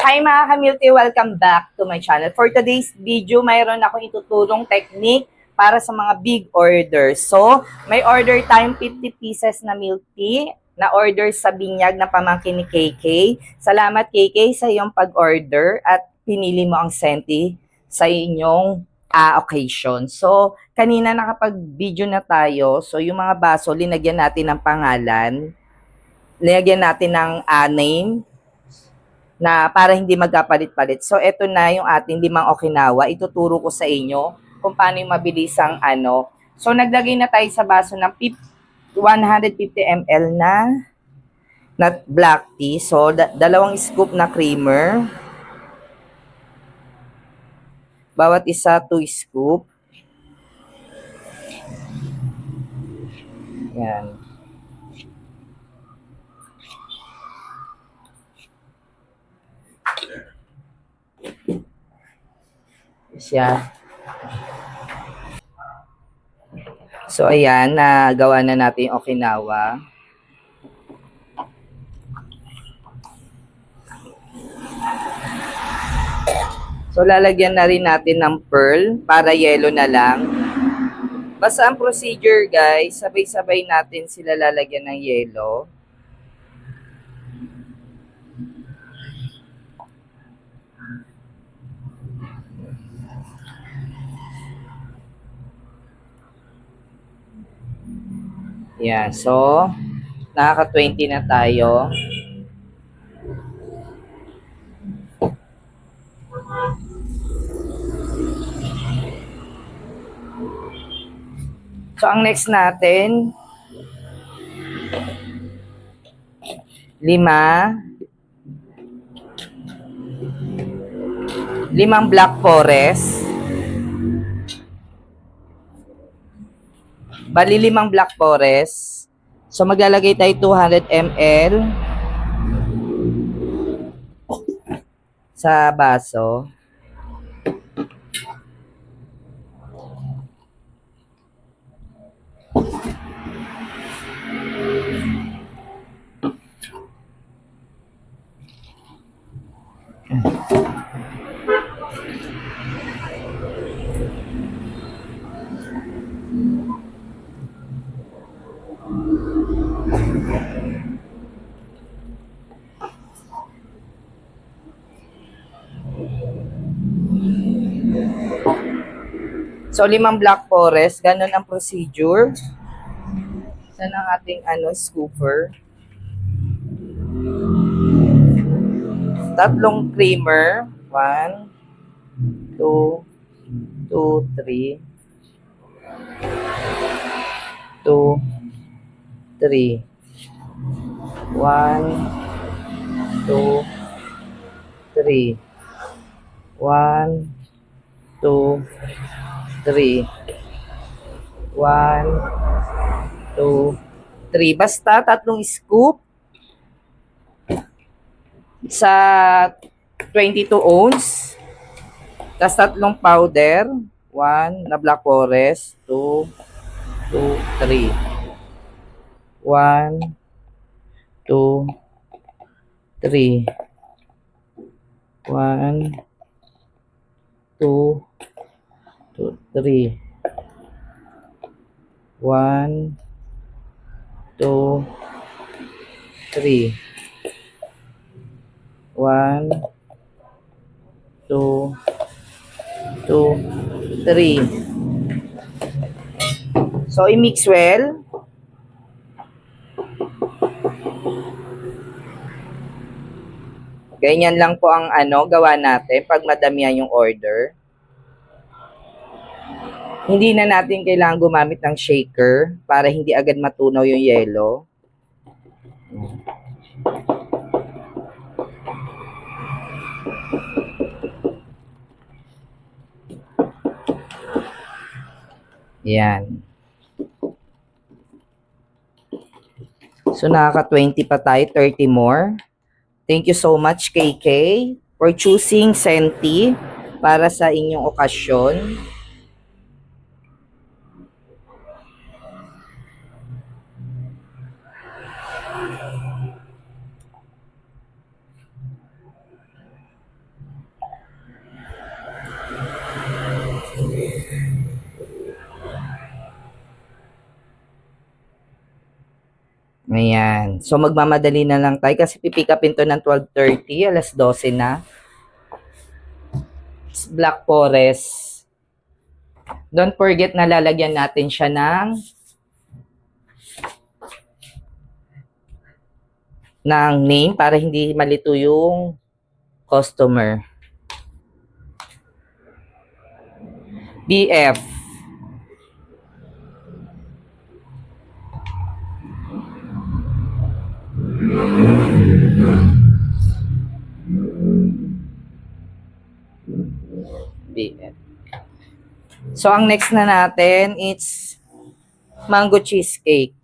Hi mga kamilty, welcome back to my channel. For today's video, mayroon akong itutulong technique para sa mga big orders. So, may order time 50 pieces na milk tea na order sa binyag na pamangkin ni KK. Salamat KK sa iyong pag-order at pinili mo ang senti sa inyong ah, occasion. So, kanina nakapag-video na tayo. So, yung mga baso, linagyan natin ng pangalan. Linagyan natin ng ah, name na para hindi magkapalit-palit. So, eto na yung ating limang Okinawa. Ituturo ko sa inyo kung paano yung mabilisang ano. So, naglagay na tayo sa baso ng pip- 150 ml na na black tea. So, da- dalawang scoop na creamer. Bawat isa, 2 scoop. Yan. Siya. So, ayan, nagawa na natin yung Okinawa. So, lalagyan na rin natin ng pearl para yellow na lang. Basta ang procedure, guys, sabay-sabay natin sila lalagyan ng yellow. Yan. So, nakaka-20 na tayo. So, ang next natin, lima, limang black forest, Bali limang black forest. So maglalagay tayo 200 ml sa baso. So limang black forest, ganun ang procedure. Saan ang ating ano, scooper? Tatlong creamer. One, two, two, three. Two, three. One, two, three. One, two, three. One, two, three. Basta tatlong scoop sa 22 ounce. Tapos tatlong powder. One na black forest. Two, two, three. One, two, three. One, two, two, three. One, two, three. One, two, two, three. So, i-mix well. Ganyan lang po ang ano, gawa natin pag madamihan yung order. Hindi na natin kailangan gumamit ng shaker para hindi agad matunaw yung yellow. Yan. So, nakaka-20 pa tayo, 30 more. Thank you so much, KK, for choosing Senti para sa inyong okasyon. Ayan. So, magmamadali na lang tayo kasi pipikapin to ng 12.30, alas 12 na. It's Black Forest. Don't forget na lalagyan natin siya ng ng name para hindi malito yung customer. BF. BF. So, ang next na natin, it's mango cheesecake.